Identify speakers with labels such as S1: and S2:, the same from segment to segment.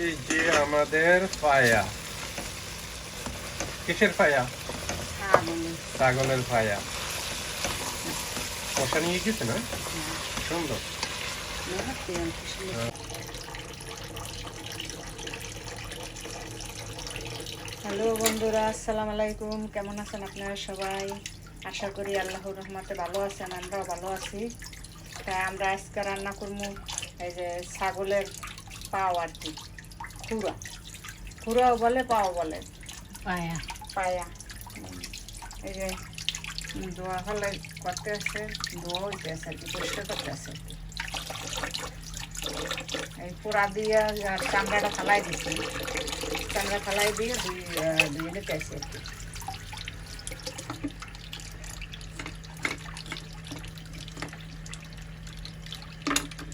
S1: এই যে আমাদের পায়া। কিসের পায়া? ছাগলের। পায়া। কষা নিয়ে গেছে না? সুন্দর।
S2: হ্যালো বন্ধুরা আসসালামু আলাইকুম। কেমন আছেন আপনারা সবাই? আশা করি আল্লাহর রহমতে ভালো আছেন আমরাও ভালো আছি। তাই আমরা আজকে রান্না করব এই যে ছাগলের পাও আর কি। খুঁড়া খুঁড়াও বলে পাও বলে
S3: পায়া
S2: পায়া উম, এই যে উম, ধোয়া হলে করতে আছে ধোয়া হইতে আছে আর কি পরিষ্কার করতে আছে আর কি এই পোড়া দিয়ে আর চামড়াটা ফালাই দিছি চামড়া ফালাই দিয়ে দুই আহ, দুই নিতে আছে আর কি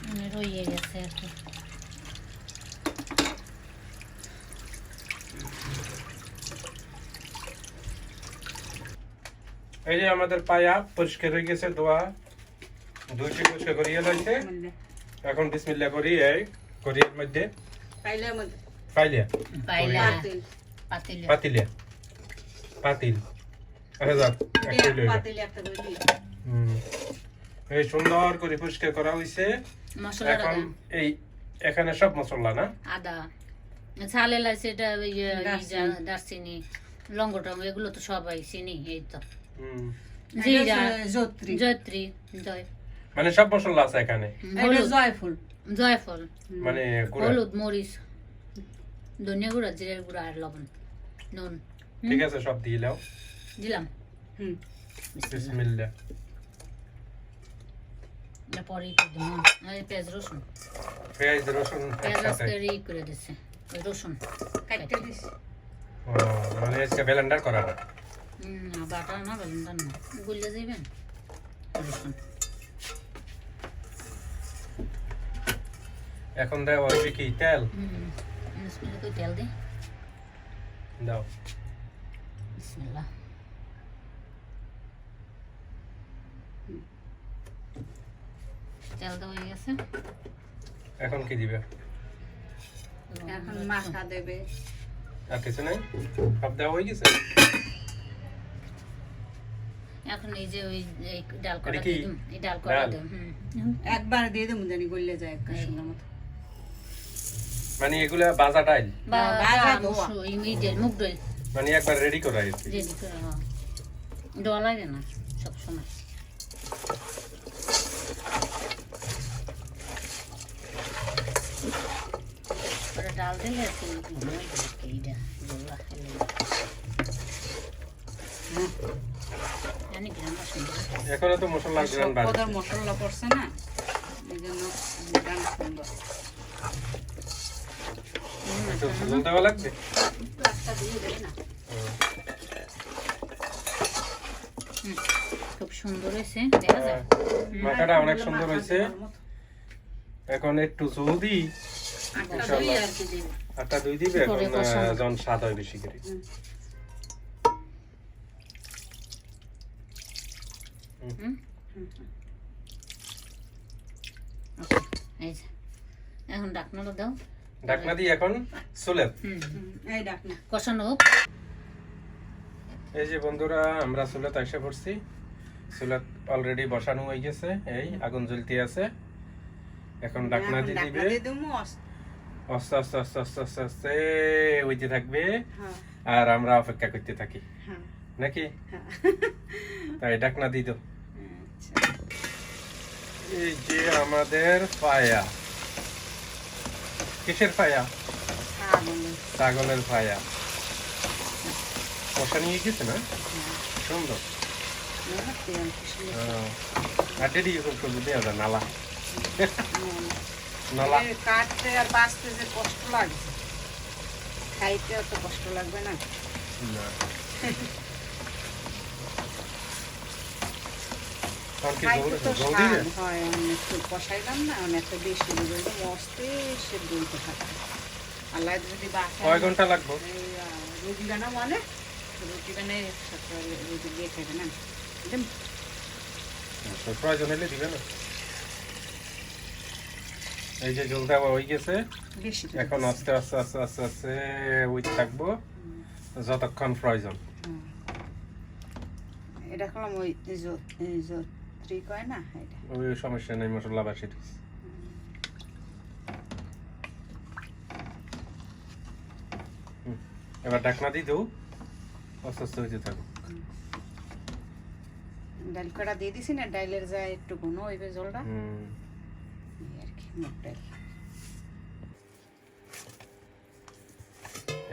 S3: মানে রয়ে গেছে আর কি
S1: এই যে আমাদের পায়া পরিষ্কার হয়ে গেছে দোয়া। দুইটি পরিষ্কার করিয়ে লইছে। এখন বিসমিল্লাহ করি এই করিয়ার মধ্যে। পাইলিয়া?
S3: পাইলা
S2: পাতিল।
S3: পাতিল।
S1: পাতিলিয়া? পাতিল। আরে যাক। এই সুন্দর করে পরিষ্কার করা হয়েছে এখন এই এখানে সব মশলা না?
S3: আদা। ছাল এলাচ এটা
S2: দারচিনি।
S3: যা- দারচিনি। লঙ্গ টঙ্গ এগুলো তো সবাই চিনি এই তো। জিরা।
S2: জত্রি
S3: জয়ত্রী। জয়।
S1: মানে সব মশলা আছে এখানে?
S2: জয়ফুল।
S3: জয়ফল।
S1: মানে
S3: হলুদ মরিচ ধনিয়া গুঁড়া জিরের গুঁড়া আর লবণ নুন।
S1: ঠিক আছে সব দিয়ে নাও।
S3: দিলাম।
S2: হুম।
S1: বিসমিল্লাহ।
S3: এই পেঁয়াজ রসুন।
S1: পেঁয়াজ রসুন
S3: পেঁয়াজ ই করে ওই রসুন।
S2: কাটতে দিস
S1: ও, মানে ব্লেন্ডার করা না
S3: হুম, না বেলুনটা না। গুলে যাবেন
S1: এখন দেওয়া হইবে কি তেল?
S3: তেল দিই।
S1: দাও।
S3: বিসমিল্লাহ। তেল দেওয়া হয়ে গেছে।
S1: এখন কি দিবে?
S2: এখন মাখা দেবে।
S1: আর কিছু নাই? সব দেওয়া হয়ে গেছে?
S3: এখন এই যে ওই ডাল করা দিম এই ডাল করা
S1: ডাল?
S3: দিম হুম।
S2: একবার দিয়ে দেবো জানি গলে যায়
S3: এই।
S2: সুন্দর মতো
S1: মানে এগুলা বাজা ডাইল
S3: বা
S2: ভাজা
S3: বা
S2: ধোয়া।
S3: এই এই মুগ ডাল।
S1: মানে একবার রেডি করা হয়েছে
S3: রেডি করে হ্যাঁ। ডোয়া লাগে না সব সময় ডাল দিলে এইটা।
S1: এখনও তো মশলার গ্রান বাড়ছে
S2: পদের মশলা পড়ছে না এই জন্য গান সুন্দর
S1: একটু ঝোল দেওয়া লাগবে
S2: প্লাস্টার দিয়ে দেবে না?
S3: খুব সুন্দর হয়েছে দেখা যায়।
S1: মাথাটা অনেক সুন্দর হয়েছে। এখন একটু যদি
S2: আটটা দুই দিবে।
S1: এখন। যখন স্বাদ হয় বেশি করে
S3: হুম ওকে এই যে এখন ডাকনাটা দাও।
S1: দিয়ে
S2: এই ডাক
S3: কষানো হোক।
S1: এই যে বন্ধুরা আমরা পড়ছি। অলরেডি বসানো হয়ে গেছে এই আগুন জ্বলতে আছে। এখন ডাকনা দিয়ে দিবে আস্তে আস্তে আস্তে আস্তে আস্তে আস্তে হইতে থাকবে।
S2: হ্যাঁ।
S1: আর আমরা অপেক্ষা করতে থাকি।
S2: হ্যাঁ।
S1: নাকি?
S2: হ্যাঁ।
S1: তাই ডাকনা দিই তো
S2: আচ্ছা।
S1: এই যে আমাদের পায়া। কিসের পায়া?
S2: হ্যাঁ
S1: ছাগলের পায়া। কষা নিয়ে গেছে না? সুন্দর। আর ডেডি খুব সুন্দর দেওয়া যায় নালা। নালা।
S2: কাটতে আর বাঁচতে যে কষ্ট লাগছে। খাইতে অত কষ্ট লাগবে না।
S1: না। তখন কি
S2: খাইতে
S1: জল
S2: তো
S1: জল দিবে
S2: স্বাদ হয় একটু কষাইলাম না বেশি দেবো মস্তে থাকে। আল্লাহ যদি
S1: কয় ঘণ্টা লাগবে?
S2: এই, রুটি বানা মানে রুটি বানাই সাথে রুটি দিয়ে খাবে না?
S1: প্রয়োজন হলে দিবে না। এই যে জল দেওয়া হয়ে গেছে এখন আস্তে আস্তে আস্তে আস্তে আস্তে উইথ থাকব যতক্ষণ প্রয়োজন।
S2: এটা করলাম ওই না এটা।
S1: ওই সমস্যা নেই মশলা বাসি এবার ডাকনা দিয়ে দেবো আস্তে আস্তে হইতে থাকো
S2: ডাল কড়া দিয়ে দিছি না ডাইলের যায় একটু ঘন হইবে জলটা। আর কি মুগ ডাল।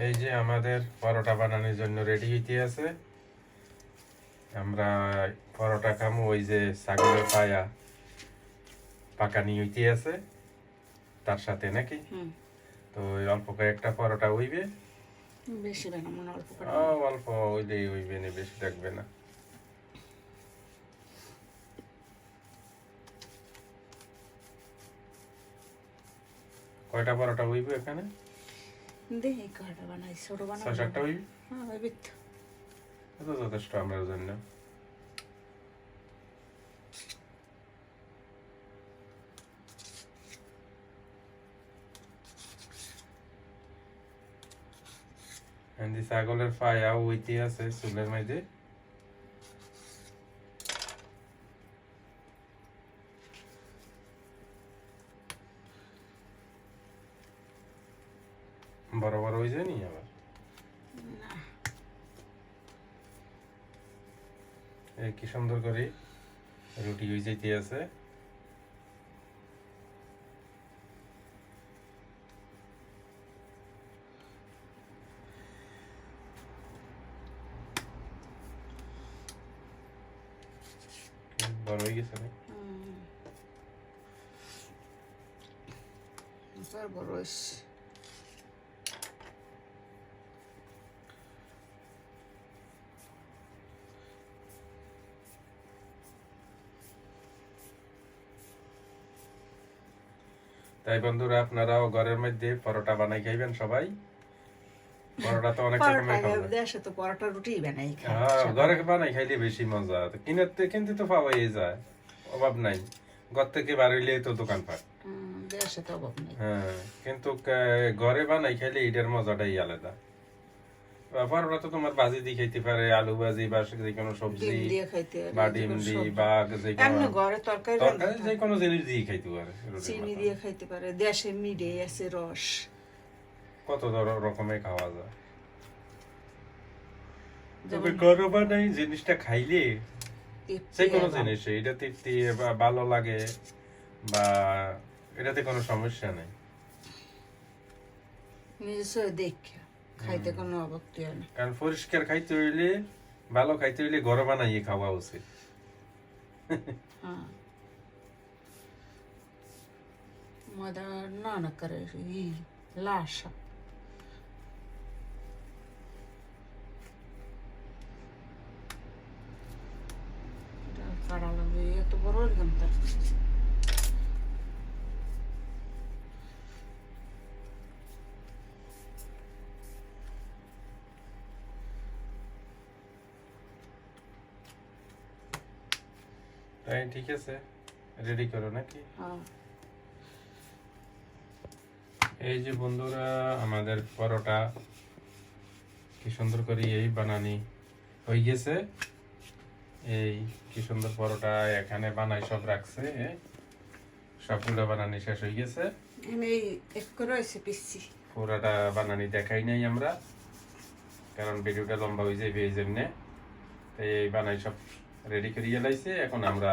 S1: এই যে আমাদের পরোটা বানানোর জন্য রেডি হইতে আছে। আমরা পরোটা খামু ওই যে ছাগলের পায়া পাকানি হইতে আছে তার সাথে নাকি?
S2: হুম।
S1: তো অল্প কয়েকটা পরোটা হইবে
S2: বেশি অল্প
S1: অল্প হইলেই হইবে না বেশি থাকবে না। কয়টা পরোটা হইবে এখানে?
S2: দেখি কয়টা বানাই ছোট
S1: ছয় সাতটা হইবে
S2: হ্যাঁ হইবে তো।
S1: এটা যথেষ্ট আমরা জন্য এন্দি ছাগলের পায়া ওইতে আছে চুলের মাঝে বড় বড় হয়ে যায়নি আবার
S2: না
S1: এই কি সুন্দর করে রুটি হয়ে যাইতে আছে। বড় হয়ে গেছে না?
S2: বড় হইছে।
S1: তাই বন্ধুরা আপনারাও ঘরের মধ্যে পরোটা বানাই খাইবেন সবাই। পরোটা তো অনেক রকমের।
S2: দেশে তো পরোটা রুটি বানাই খায়
S1: হ্যাঁ ঘরে বানাই খাইলে বেশি মজা। কিনতে কিন্তু তো পাওয়াই যায় অভাব নাই। ঘর থেকে বাড়িলে তো দোকান পাট।
S2: দেশে তো অভাব নাই।
S1: হ্যাঁ কিন্তু ঘরে বানাই খাইলে এটার মজাটাই আলাদা। পরোটা তো তোমার ভাজি দিয়ে খাইতে পারে আলু ভাজি বা যে কোনো সবজি বা ডিম দিয়ে বা যে কোনো
S2: ঘরে তরকারি
S1: তরকারি যে কোনো জিনিস দিয়ে খাইতে পারে
S2: চিনি দিয়ে খাইতে পারে দেশে মিডে আছে রস।
S1: কত রকমের খাওয়া যায়। তবে
S2: যেমন
S1: ঘরে বানাই জিনিসটা খাইলে যে কোনো জিনিস এটা তৃপ্তি বা ভালো লাগে বা এটাতে কোনো সমস্যা নেই।
S2: নিজস্ব দেখে। খাইতে কোনো আপত্তি হয় না।
S1: কারণ পরিষ্কার খাইতে হইলে ভালো খাইতে হইলে ঘরে বানাইয়ে খাওয়া উচিত।
S2: মজা না না করে লাশা। কাড়া লাগবে এত বড় একদম
S1: তাই ঠিক আছে? রেডি করো নাকি?
S2: হ্যাঁ।
S1: এই যে বন্ধুরা আমাদের পরোটা কি সুন্দর করে এই বানানি হয়ে গেছে। এই কি সুন্দর পরোটা এখানে বানাই সব রাখছে। সবগুলো বানানি শেষ হয়ে গেছে। পুরাটা বানানি দেখাই নাই আমরা কারণ ভিডিওটা লম্বা হয়ে যাবে এই জন্যে। তাই এই বানাই সব রেডি করিয়ে লাইছে এখন আমরা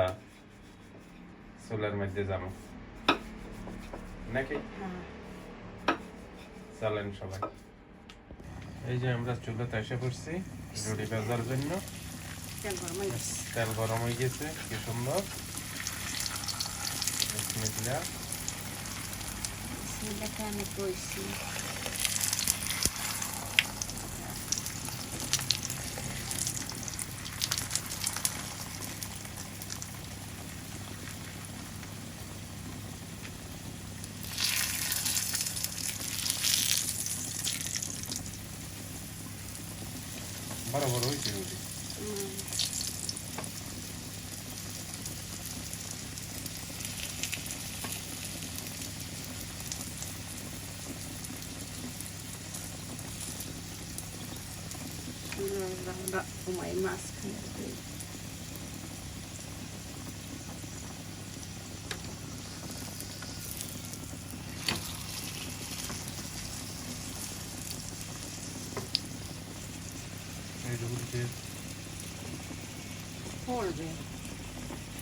S1: চুলার মধ্যে যাব। নাকি?
S2: হ্যাঁ।
S1: চলেন সবাই। এই যে আমরা চুলাতে এসে পড়ছি রুটি ভাজার জন্য।
S2: তেল গরম হয়ে গেছে।
S1: তেল গরম হয়ে গেছে কি সুন্দর। বিসমিল্লাহ।
S2: বিসমিল্লাহ আমি কইছি। ചെയ്തുകൊണ്ടി Vamos lá, vamos. খাই
S1: এই যে বলছি,
S2: পড়বে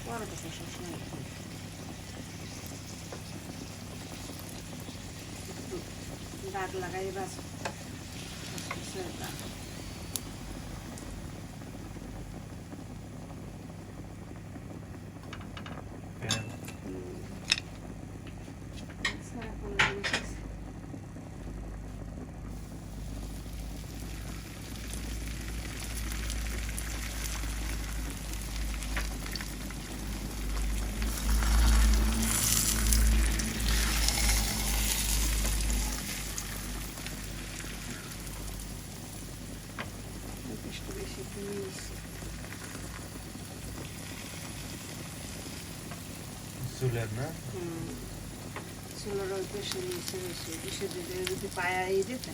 S2: পড়বে তো সবসময় একটু দাগ লাগাই বাস
S1: তেল,
S2: একটু বেশি একটু নিয়েছি
S1: চুলের না
S2: চুলোর ওই বেশি নিয়েছে বেশি বেশি দিলে যদি পায়া এই দিতে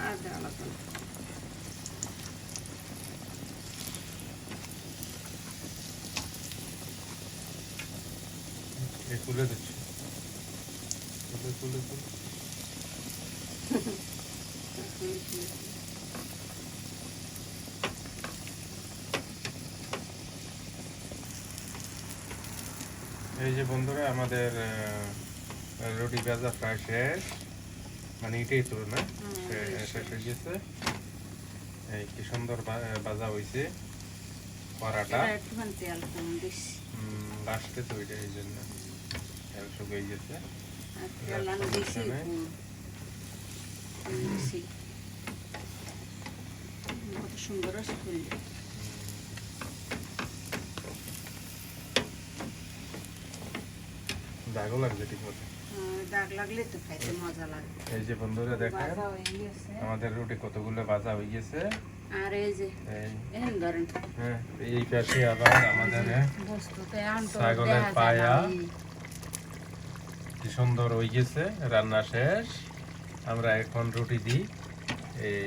S2: আর দেওয়া লাগবে না
S1: এই তুলে দিচ্ছি তুলে তুলে তুলে এই যে বন্ধুরা আমাদের রুটি গাজা প্রায় শেষ। মানে এটাই তো না? শেষ হয়ে গেছে। এই কি সুন্দর বা- ভাজা হয়েছে পরাটা। লাস্টে তো ওইটা এই জন্য। তেল শুকিয়ে গেছে।
S2: সুন্দর আছে ফুলটা
S1: দাগও লাগছে ঠিক মতো
S2: দাগ লাগলে তো খাইতে মজা লাগে
S1: এই যে বন্ধুরা দেখেন
S2: হয়ে
S1: আমাদের রুটি কতগুলো ভাজা হয়ে গেছে
S2: আর এই যে
S1: এই।
S2: ধরেন।
S1: হ্যাঁ এই পাশে আবার আমাদের হ্যাঁ, ছাগলের পায়া। কি সুন্দর হয়ে গেছে রান্না শেষ। আমরা এখন রুটি দিই এই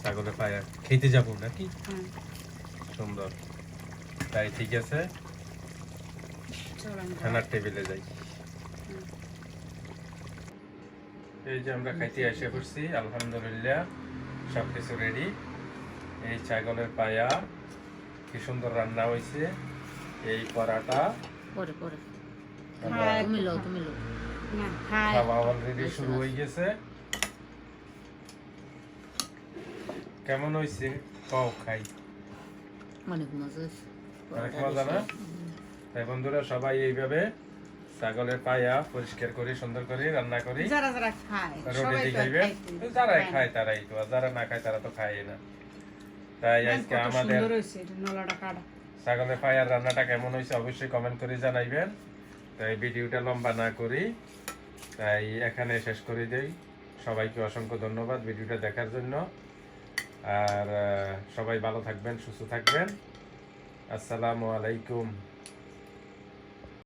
S1: ছাগলের পায়া। খেতে যাব নাকি? সুন্দর। তাই ঠিক আছে। খানার টেবিলে যাই
S2: হুম।
S1: এই যে আমরা খাইতে এসে পড়ছি আলহামদুলিল্লাহ সব কিছু রেডি এই ছাগলের পায়া কি সুন্দর রান্না হয়েছে এই পরাটা।
S2: পরে পরে।
S1: আমরা
S3: খায়।
S2: তুমি লো তুমি লো না খায়
S1: খাওয়া অলরেডি শুরু হয়ে গেছে। কেমন হয়েছে কও খাই।
S2: অনেক মজা
S1: অনেক মজা না? তাই বন্ধুরা সবাই এইভাবে ছাগলের পায়া পরিষ্কার করে সুন্দর করে রান্না করি।
S2: যারা যারা খায়
S1: রুটি দিয়ে খাইবে যারাই খায় তারাই তো যারা না খায় তারা তো খায় না। তাই আজকে আমাদের ছাগলের পায়ার রান্নাটা কেমন হয়েছে অবশ্যই কমেন্ট করে জানাইবেন। তাই ভিডিওটা লম্বা না করি তাই এখানে শেষ করে দেই। সবাইকে অসংখ্য ধন্যবাদ ভিডিওটা দেখার জন্য। আর সবাই ভালো থাকবেন সুস্থ থাকবেন। আসসালামু আলাইকুম।